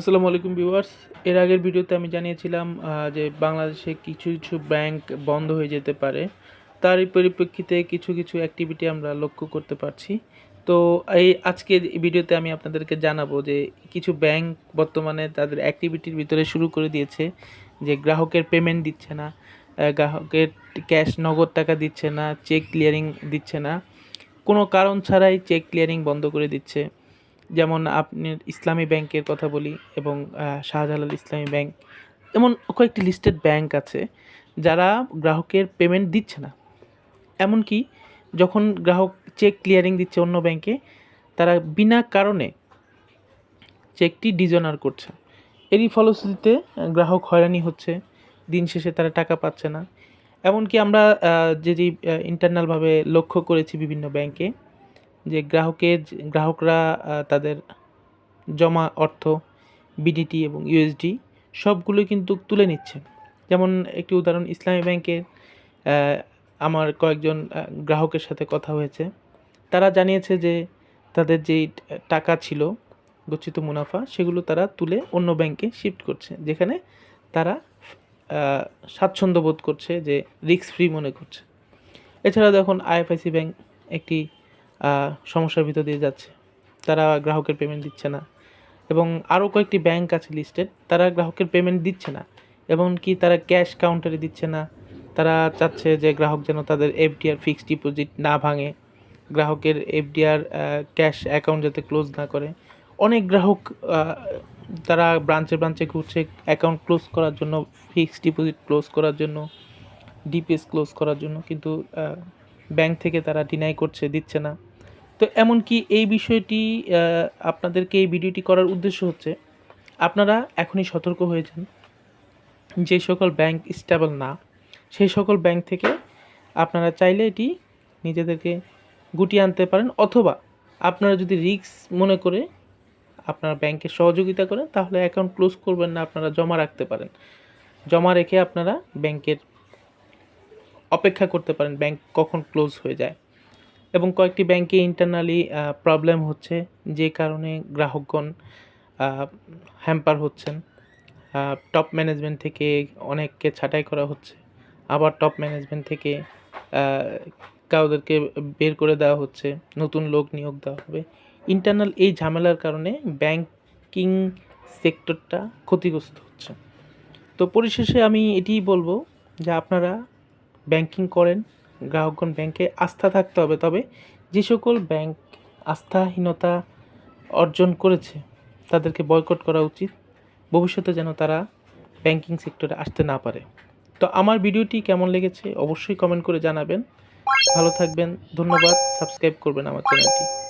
আসসালামু আলাইকুম ভিউয়ার্স। এর আগের ভিডিওতে আমি জানিয়েছিলাম যে বাংলাদেশে কিছু কিছু ব্যাংক বন্ধ হয়ে যেতে পারে। তারই পরিপ্রেক্ষিতে কিছু কিছু অ্যাক্টিভিটি আমরা লক্ষ্য করতে পারছি। তো এই আজকের ভিডিওতে আমি আপনাদেরকে জানাব যে কিছু ব্যাংক বর্তমানে তাদের অ্যাক্টিভিটির ভিতরে শুরু করে দিয়েছে, যে গ্রাহকের পেমেন্ট দিচ্ছে না গ্রাহকের ক্যাশ নগদ টাকা দিচ্ছে না চেক ক্লিয়ারিং দিচ্ছে না। কোনো কারণ ছাড়াই চেক ক্লিয়ারিং বন্ধ করে দিচ্ছে। যেমন আপনি ইসলামী ব্যাংকের কথা বলি এবং শাহজালাল ইসলামী ব্যাংক, এমন কয়েকটি লিস্টেড ব্যাংক আছে যারা গ্রাহকের পেমেন্ট দিচ্ছে না। এমনকি যখন গ্রাহক চেক ক্লিয়ারিং দিচ্ছে অন্য ব্যাংকে, তারা বিনা কারণে চেকটি ডিজনার করছে। এরই ফলশ্রুতিতে গ্রাহক হয়রানি হচ্ছে, দিন শেষে তারা টাকা পাচ্ছে না। এমনকি আমরা যেটি ইন্টারনালভাবে লক্ষ্য করেছি বিভিন্ন ব্যাংকে যে গ্রাহকের গ্রাহকরা তাদের জমা অর্থ বিডিটি এবং ইউএসডি সবগুলো কিন্তু তুলে নিচ্ছে। যেমন একটি উদাহরণ, ইসলামী ব্যাংকের আমার কয়েকজন গ্রাহকের সাথে কথা হয়েছে। তারা জানিয়েছে যে তাদের যেই টাকা ছিল, গচ্ছিত মুনাফা, সেগুলো তারা তুলে অন্য ব্যাংকে শিফট করছে, যেখানে তারা স্বাচ্ছন্দ্য বোধ করছে, যে রিস্ক ফ্রি মনে করছে। এছাড়া দেখুন, আইএফআইসি ব্যাংক একটি সমস্যার ভিতর দিয়ে যাচ্ছে। তারা গ্রাহকের পেমেন্ট দিচ্ছে না। এবং আরও কয়েকটি ব্যাংক আছে লিস্টেড তারা গ্রাহকের পেমেন্ট দিচ্ছে না। এবং কি তারা ক্যাশ কাউন্টারে দিচ্ছে না। তারা চাচ্ছে যে গ্রাহক যেন তাদের এফডিআর ফিক্সড ডিপোজিট না ভাঙে। গ্রাহকের এফডিআর ক্যাশ অ্যাকাউন্ট যাতে ক্লোজ না করে। অনেক গ্রাহক তারা ব্রাঞ্চে ব্রাঞ্চে ঘুরছে অ্যাকাউন্ট ক্লোজ করার জন্য ফিক্সড ডিপোজিট ক্লোজ করার জন্য ডিপিএস ক্লোজ করার জন্য। কিন্তু ব্যাংক থেকে তারা ডিনাই করছে, দিচ্ছে না। তো এমনকি এই বিষয়টি আপনাদেরকে এই ভিডিওটি করার উদ্দেশ্য হচ্ছে, আপনারা এখনই সতর্ক হয়ে যান। যে সকল ব্যাংক স্টেবল না, সেই সকল ব্যাংক থেকে আপনারা চাইলে এটি নিজেদেরকে গুটিয়ে আনতে পারেন, অথবা আপনারা যদি রিস্ক মনে করে আপনারা ব্যাংকের সহযোগিতা করেন, তাহলে অ্যাকাউন্ট ক্লোজ করবেন না, আপনারা জমা রাখতে পারেন। জমা রেখে আপনারা ব্যাংকের অপেক্ষা করতে পারেন, ব্যাংক কখন ক্লোজ হয়ে যায়। এবং কয়েকটি ব্যাংকে ইন্টারনালি প্রবলেম হচ্ছে যে কারণে গ্রাহকগণ হ্যাম্পার হচ্ছেন। টপ ম্যানেজমেন্ট থেকে অনেককে ছাঁটাই করা হচ্ছে। আবার টপ ম্যানেজমেন্ট থেকে কাউদেরকে বের করে দেওয়া হচ্ছে। নতুন লোক নিয়োগ দেওয়া হবে। ইন্টারনাল এই ঝামেলার কারণে ব্যাংকিং সেক্টরটা ক্ষতিগ্রস্ত হচ্ছে। তো পরিশেষে আমি এটিই বলব যে আপনারা ব্যাংকিং করেন। গ্রাহকগণ ব্যাংকে আস্থা থাকতে হবে। তবে যে সকল ব্যাংক আস্থাহীনতা অর্জন করেছে, তাদেরকে বয়কট করা উচিত। ভবিষ্যতে যেন তারা ব্যাংকিং সেক্টরে আসতে না পারে। তো আমার ভিডিওটি কেমন লেগেছে অবশ্যই কমেন্ট করে জানাবেন। ভালো থাকবেন, ধন্যবাদ। সাবস্ক্রাইব করবেন আমার চ্যানেলটি।